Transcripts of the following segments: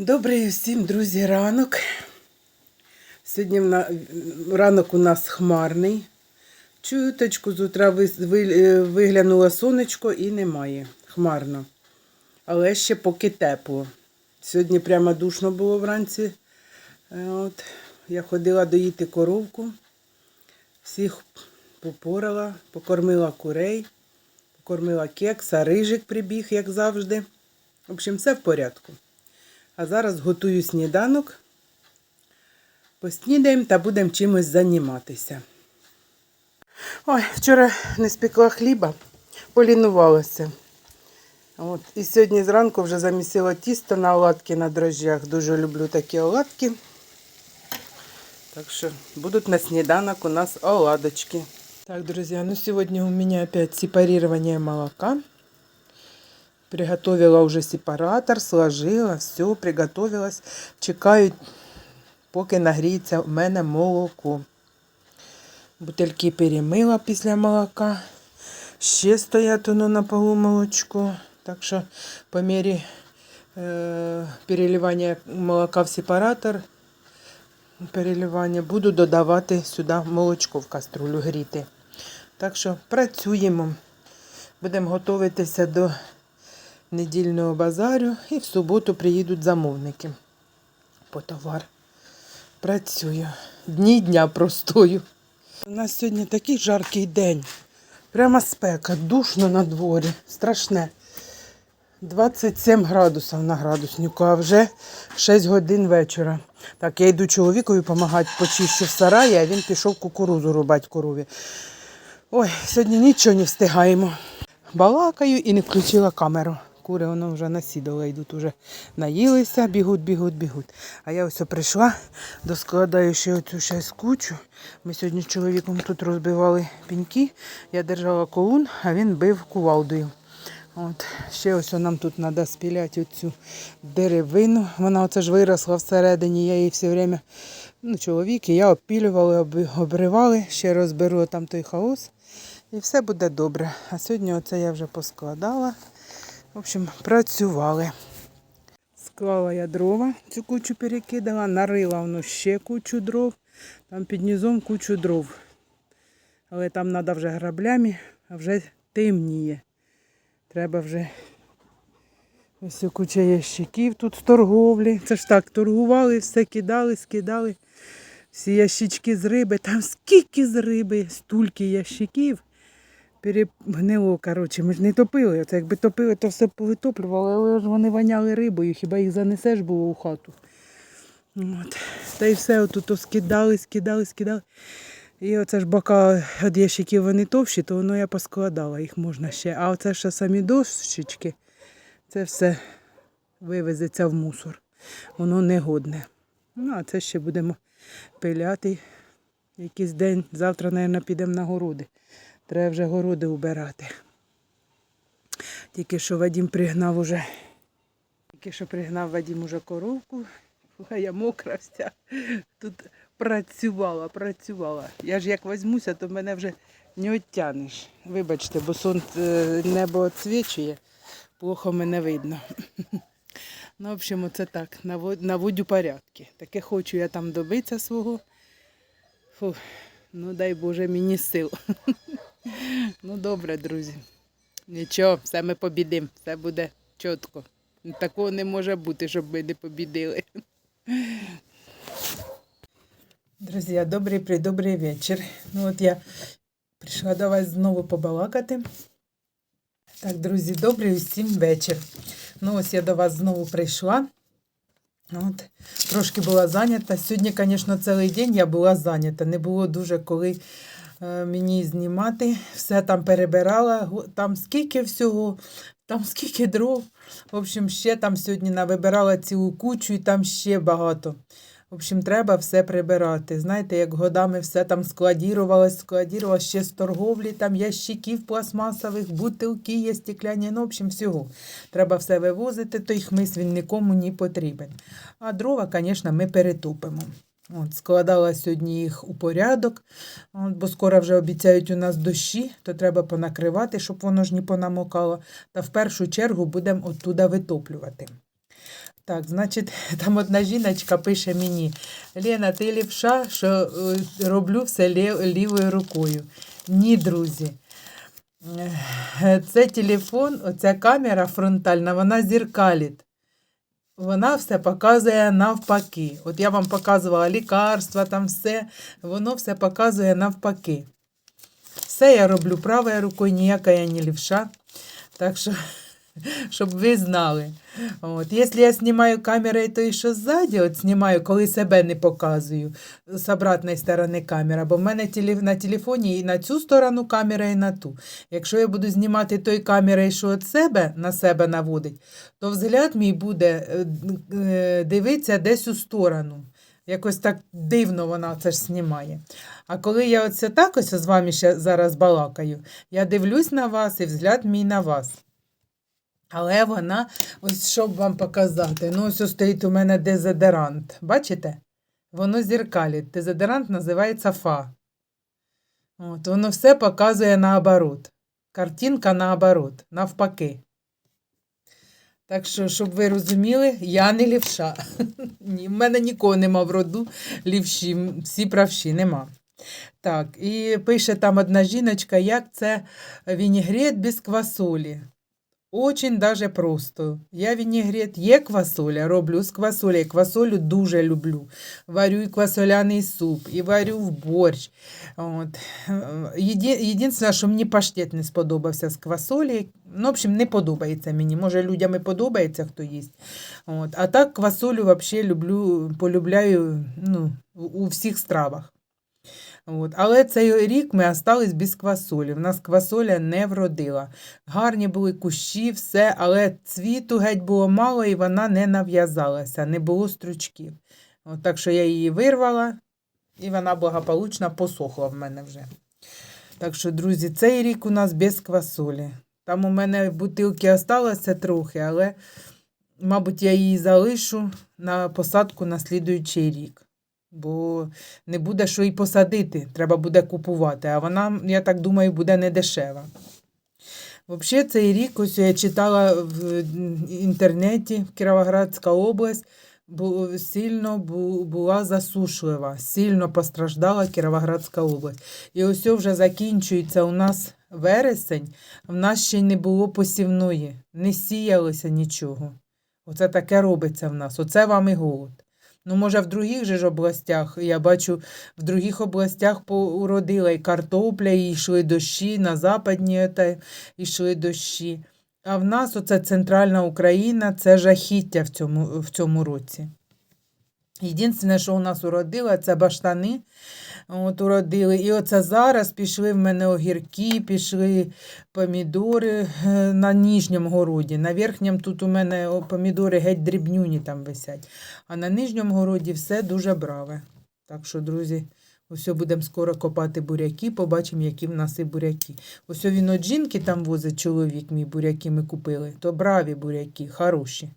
Добрий всім, друзі, ранок. Сьогодні ранок у нас хмарний. Чуточку з утра е, виглянуло сонечко і немає. Хмарно. Але ще поки тепло. Сьогодні прямо душно було вранці. Е, От. Я ходила доїти коровку. Всіх попорала, покормила курей, покормила кекса, рижик прибіг, як завжди. В общем, все в порядку. А зараз готую сніданок. Поснідаємо та будемо чимось займатися. Ой, вчора не спекла хліба, полінувалася. От. І сьогодні зранку вже замісила тісто на оладки на дрожжах. Дуже люблю такі оладки. Так що будуть на сніданок у нас оладочки. Так, друзья, ну сегодня у меня опять сепарирование молока. Приготовила уже сепаратор, сложила, все, приготовилась. Чекаю, поки нагріється в мене молоко. Бутильки перемила після молока. Ще стоять воно на полу молочко. Так що по мірі е, переливання молока в сепаратор, переливання, буду додавати сюди молочко в каструлю гріти. Так що працюємо. Будемо готуватися до недільного базарю і в суботу приїдуть замовники по товар. Працюю. Дні дня простою. У нас сьогодні такий жаркий день. Прямо спека, душно на дворі. Страшне. 27 градусів на градуснику, а вже 6 годин вечора. Так, я йду чоловікові допомагати, почищу в сараї, а він пішов кукурузу рубати корові. Ой, сьогодні нічого не встигаємо. Балакаю і не включила камеру. Кури воно вже насідали, йдуть уже наїлися, бігуть, бігуть, бігуть. А я ось прийшла, доскладаю ще оцю щось кучу. Ми сьогодні з чоловіком тут розбивали піньки. Я держала колун, а він бив кувалдою. От, ще ось нам тут треба спіляти оцю деревину. Вона оце ж виросла всередині, я її все время, ну, чоловік і я обпілювали, обривали, ще розберу там той хаос. І все буде добре. А сьогодні оце я вже поскладала. В общем, працювали. Склала я дрова, цю кучу перекидала, нарила воно ще кучу дров, там під низом кучу дров. Але там треба вже граблями, а вже темніє. Треба вже ось куча ящиків тут з торговлі. Це ж так, торгували, все кидали, скидали. Всі ящички з риби, там скільки з риби, стільки ящиків. Перегнило, коротше, ми ж не топили. Це якби топили, то все повитоплювали, але ж вони воняли рибою, хіба їх занесеш було у хату. От. Та й все отут скидали, скидали, скидали. І оце ж бока від ящиків вони товщі, то воно я поскладала, їх можна ще. А оце ще самі дощечки, це все вивезеться в мусор. Воно негодне. Ну, а це ще будемо пиляти якийсь день. Завтра, мабуть, підемо на городи. Треба вже городи убирати. Тільки що Вадім пригнав уже. Тільки що пригнав Вадім уже коровку. А я мокра вся. Тут працювала, працювала. Я ж як візьмуся, то мене вже не оттянеш. Вибачте, бо сон е, небо відсвічує, плохо мене видно. Ну, в общем, це так, наводю порядки. Таке хочу я там добитися свого. Фу, ну дай Боже мені сил. Ну добре, друзі. Нічого, все ми побідимо, все буде чітко. Такого не може бути, щоб ми не побідили. Друзі, добрий придобрий вечір. Ну от я прийшла до вас знову побалакати. Так, друзі, добрий усім вечір. Ну, ось я до вас знову прийшла. От, трошки була зайнята. Сьогодні, звісно, цілий день я була зайнята. Не було дуже коли мені знімати. Все там перебирала. Там скільки всього, там скільки дров. В общем, ще там сьогодні навибирала цілу кучу і там ще багато. В общем, треба все прибирати. Знаєте, як годами все там складірувалось, складірувалось ще з торговлі, там ящиків пластмасових, бутилки є стекляні, ну, в общем, всього. Треба все вивозити, той хмис він нікому не потрібен. А дрова, звісно, ми перетопимо. От, складала сьогодні їх у порядок, от, бо скоро вже обіцяють у нас дощі, то треба понакривати, щоб воно ж не понамокало. Та в першу чергу будемо оттуда витоплювати. Так, значить, там одна жіночка пише мені: Лена, ти лівша, що е, роблю все лє- лівою рукою. Ні, друзі. Це телефон, оця камера фронтальна, вона зеркалить. Вона все показує навпаки. От я вам показувала лікарства, там все, воно все показує навпаки. Все я роблю правою рукою, ніяка я не лівша. Так що, щоб ви знали. От. Якщо я знімаю камерою, то і що ззаді, от знімаю, коли себе не показую з обратної сторони камера, бо в мене на телефоні і на цю сторону камера, і на ту. Якщо я буду знімати той камерою, що від себе на себе наводить, то взгляд мій буде е, е, дивитися десь у сторону. Якось так дивно вона це ж знімає. А коли я оце так ось з вами ще зараз балакаю, я дивлюсь на вас і взгляд мій на вас. Але вона, ось щоб вам показати, ну ось стоїть у мене дезодорант. Бачите? Воно зеркалить. Дезодорант називається Фа. От, воно все показує наоборот. Картинка наоборот, навпаки. Так що, щоб ви розуміли, я не лівша. Ні, в мене нікого нема в роду лівші, всі правші нема. Так, і пише там одна жіночка, як це вінігрет без квасолі. Очень даже просто. Я вінігрет є квасоля, роблю з квасолі. Квасолю дуже люблю. Варю і квасоляний суп, і варю в борщ. От. Єдине, що мені паштет не сподобався з квасолі. Ну, в общем, не подобається мені. Може, людям і подобається, хто їсть. От. А так квасолю взагалі люблю, полюбляю ну, у у всіх стравах. От. Але цей рік ми остались без квасолі. В нас квасоля не вродила. Гарні були кущі, все, але цвіту геть було мало і вона не нав'язалася, не було стручків. От, так що я її вирвала, і вона благополучно посохла в мене вже. Так що, друзі, цей рік у нас без квасолі. Там у мене бутилки осталося трохи, але, мабуть, я її залишу на посадку на слідуючий рік. Бо не буде що і посадити, треба буде купувати. А вона, я так думаю, буде не дешева. Взагалі, цей рік, ось я читала в інтернеті, Кіровоградська область бу- сильно була засушлива, сильно постраждала Кіровоградська область. І ось вже закінчується у нас вересень, в нас ще й не було посівної, не сіялося нічого. Оце таке робиться в нас. Оце вам і голод. Ну, може, в других же ж областях, я бачу, в других областях уродила і картопля, і йшли дощі, на западні та, йшли дощі. А в нас оце центральна Україна, це жахіття в цьому, в цьому році. Єдине, що у нас уродило, це баштани. От уродили. І оце зараз пішли в мене огірки, пішли помідори е, на нижньому городі. На верхньому тут у мене помідори геть дрібнюні там висять. А на нижньому городі все дуже браве. Так що, друзі, ось будемо скоро копати буряки, побачимо, які в нас і буряки. Ось він от жінки там возить чоловік, мій буряки ми купили. То браві буряки, хороші.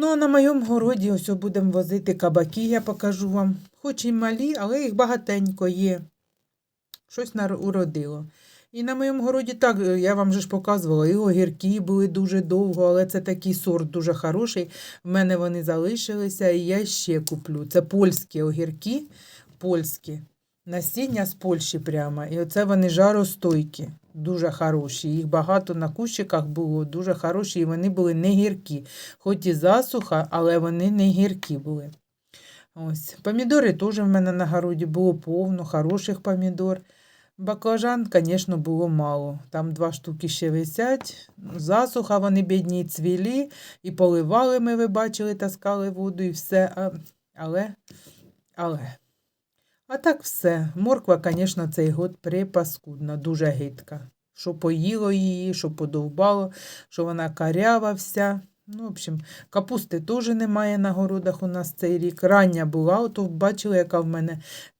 Ну, а на моєму городі ось будемо возити кабаки, я покажу вам. Хоч і малі, але їх багатенько є. Щось уродило. І на моєму городі так, е, я вам же ж показувала, і огірки були дуже довго, але це такий сорт дуже хороший. В мене вони залишилися, і я ще куплю. Це польські огірки, польські. Насіння з Польщі прямо. І оце вони жаростойкі, дуже хороші. Їх багато на кущиках було, дуже хороші, і вони були не гіркі. Хоч і засуха, але вони не гіркі були. Ось. Помідори теж в мене на городі було повно, хороших помідор. Баклажан, звісно, було мало. Там два штуки ще висять. Засуха, вони бідні цвілі, і поливали ми, ви бачили, таскали воду і все. Але, але. А так все. Морква, звісно, цей год припаскудна, дуже гидка. Що поїло її, що подовбало, що вона карява вся. Ну, в общем, капусти теж немає на городах у нас цей рік. Рання була, ото бачили, яка в мене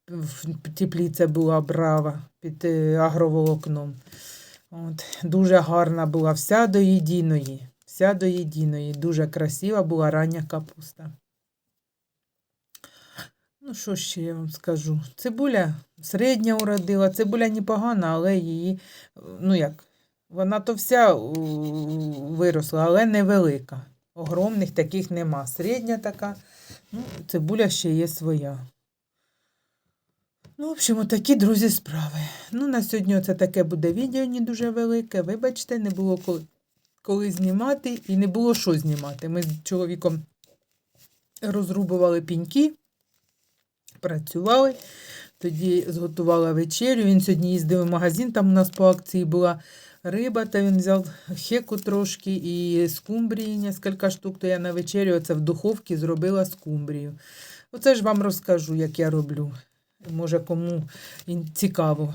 в тепліця була брава під е, агроволокном. От, дуже гарна була, вся до єдиної. Вся до єдиної. Дуже красива була рання капуста. Ну, що ще я вам скажу? Цибуля середня уродила, цибуля непогана, але її, ну як, вона то вся виросла, але невелика. огромних таких нема. Середня така. Ну, цибуля ще є своя. Ну, в общем, такі, друзі, справи. Ну, на сьогодні це таке буде відео не дуже велике. Вибачте, не було коли, коли знімати і не було що знімати. Ми з чоловіком розрубували піньки, працювали. Тоді зготувала вечерю. Він сьогодні їздив в магазин, там у нас по акції була риба, та він взяв хеку трошки і скумбрії, кілька штук, то я на вечерю оце в духовці зробила скумбрію. Оце ж вам розкажу, як я роблю. Може, кому цікаво.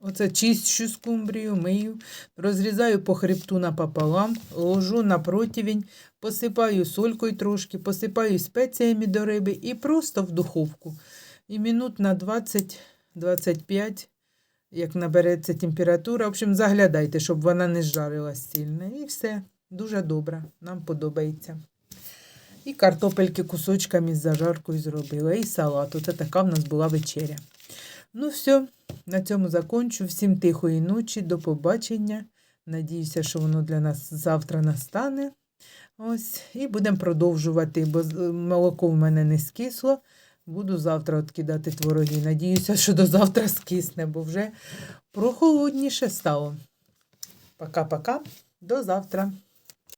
Оце чищу скумбрію, мию, розрізаю по хребту напополам, ложу на противень, посипаю солькою трошки, посипаю спеціями до риби і просто в духовку. І минут на 20-25, як набереться температура. В общем, заглядайте, щоб вона не жарилась сильно. І все. Дуже добре. Нам подобається. І картопельки кусочками з зажаркою зробила. І салат. Оце така в нас була вечеря. Ну, все, на цьому закончу. Всім тихої ночі, до побачення. Надіюся, що воно для нас завтра настане. Ось, і будемо продовжувати, бо молоко в мене не скисло. Буду завтра откидати твороги. Надіюся, що до завтра скисне, бо вже прохолодніше стало. Пока-пока. До завтра.